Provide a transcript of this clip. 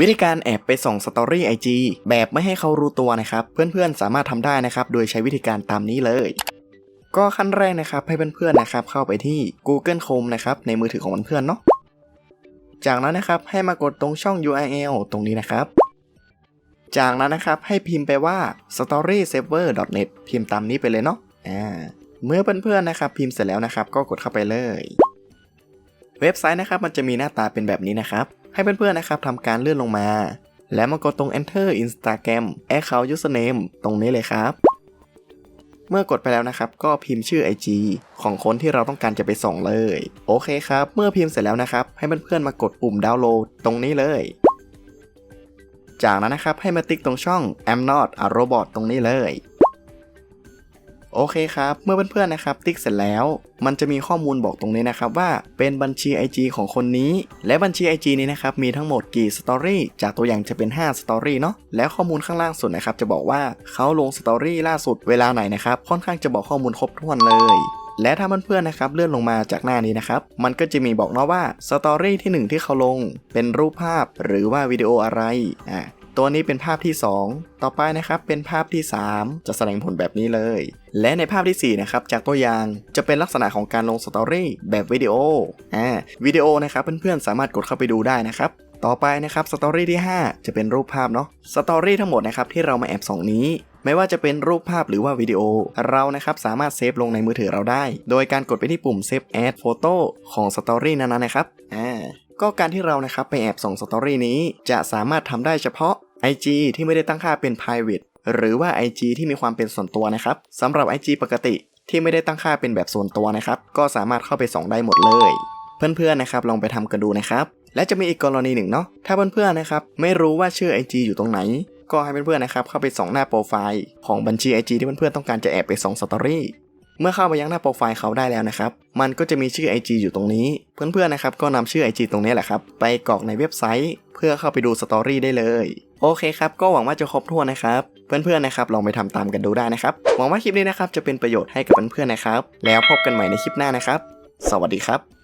วิธีการแอบไปส่องสตอรี่ IG แบบไม่ให้เขารู้ตัวนะครับ เพื่อนๆสามารถทำได้นะครับ โดยใช้วิธีการตามนี้เลย ก็ขั้นแรกนะครับให้เพื่อนๆนะครับ เข้าไปที่ Google Chrome นะครับในมือถือของเพื่อนๆเนาะจากนั้นนะครับให้มากดตรงช่อง URL ตรงนี้นะครับ จากนั้นนะครับให้พิมพ์ไปว่า storysaver.net พิมพ์ตามนี้ไปเลยเนาะอ่าเมื่อเพื่อนๆนะครับ พิมพ์เสร็จแล้วนะครับ ก็กดเข้าไปเลย เว็บไซต์นะครับมันจะมีหน้าตาเป็นแบบนี้นะครับ ให้เพื่อนๆนะครับทำการเลื่อนลงมา แล้วมากดตรง enter Instagram account username ตรงนี้เลยครับ เมื่อกดไปแล้วนะครับ ก็พิมพ์ชื่อ IG ของคนที่เราต้องการจะไปส่งเลย โอเคครับ เมื่อพิมพ์เสร็จแล้วนะครับ ให้เพื่อนๆมากดปุ่มดาวน์โหลดตรงนี้เลย จากนั้นนะครับให้มาติ๊กตรงช่อง I'm not a robot ตรงนี้เลย โอเคครับ เมื่อเพื่อนๆนะครับ ติ๊กเสร็จแล้ว มันจะมีข้อมูลบอกตรงนี้นะครับว่าเป็นบัญชี IG ของคนนี้ และบัญชี IG นี้นะครับมีทั้งหมดกี่สตอรี่จากตัวอย่างจะเป็น 5 สตอรี่เนาะแล้วข้อมูลข้างล่างสุดนะครับจะบอกว่าเขาลงสตอรี่ล่าสุดเวลาไหนนะครับค่อนข้างจะบอกข้อมูลครบถ้วนเลยและถ้าเพื่อนๆนะครับเลื่อนลงมาจากหน้านี้นะครับ มันก็จะมีบอกเนาะว่าสตอรี่ที่หนึ่งที่เขาลง เป็นรูปภาพหรือว่าวิดีโออะไรอ่า ตัวนี้เป็นภาพที่ 2 ต่อไปนะครับเป็นภาพที่ 3 จะแสดงผลแบบนี้เลย และในภาพที่ 4 นะครับ จากตัวอย่างจะเป็นลักษณะของการลงสตอรี่แบบวิดีโออ่าวิดีโอนะครับเพื่อนๆสามารถกดเข้าไปดูได้นะครับต่อไปนะครับสตอรี่ที่ 5 จะเป็นรูปภาพเนาะสตอรี่ทั้งหมดนะครับที่เรามาแอบส่องนี้ ไม่ว่าจะเป็นรูปภาพหรือว่าวิดีโอ เรานะครับสามารถเซฟลงในมือถือเราได้ โดยการกดไปที่ปุ่ม Save As Photo ของสตอรี่นั้นๆนะครับอ่าก็การที่เรานะครับไปแอบส่องสตอรี่นี้ จะสามารถทำได้เฉพาะ IG ที่ไม่ได้ตั้งค่าเป็น private หรือว่า IG ที่มีความเป็นส่วนตัวนะครับสำหรับ IG ปกติที่ไม่ได้ตั้งค่าเป็นแบบส่วนตัวนะครับ ก็สามารถเข้าไปส่องได้หมดเลย เพื่อนๆนะครับลองไปทำกันดูนะครับ และจะมีอีกกรณีหนึ่งเนาะถ้าเพื่อนๆนะครับไม่รู้ว่าชื่อ IG อยู่ตรงไหน ก็ให้เพื่อนๆนะครับเข้าไปส่องหน้าโปรไฟล์ของบัญชี IG ที่เพื่อนๆต้องการจะแอบไปส่องสตอรี่เมื่อเข้าไปยังหน้าโปรไฟล์เขาได้แล้วนะครับ มันก็จะมีชื่อ IG อยู่ตรงนี้ เพื่อนๆนะครับก็นำชื่อ IG ตรงนี้แหละครับไปกรอกในเว็บไซต์ เพื่อเข้าไปดูสตอรี่ได้เลย โอเคครับ ก็หวังว่าจะครบถ้วนนะครับ เพื่อนๆนะครับลองไปทำตามกันดูได้นะครับ หวังว่าคลิปนี้นะครับจะเป็นประโยชน์ให้กับเพื่อนๆนะครับ แล้วพบกันใหม่ในคลิปหน้านะครับ สวัสดีครับ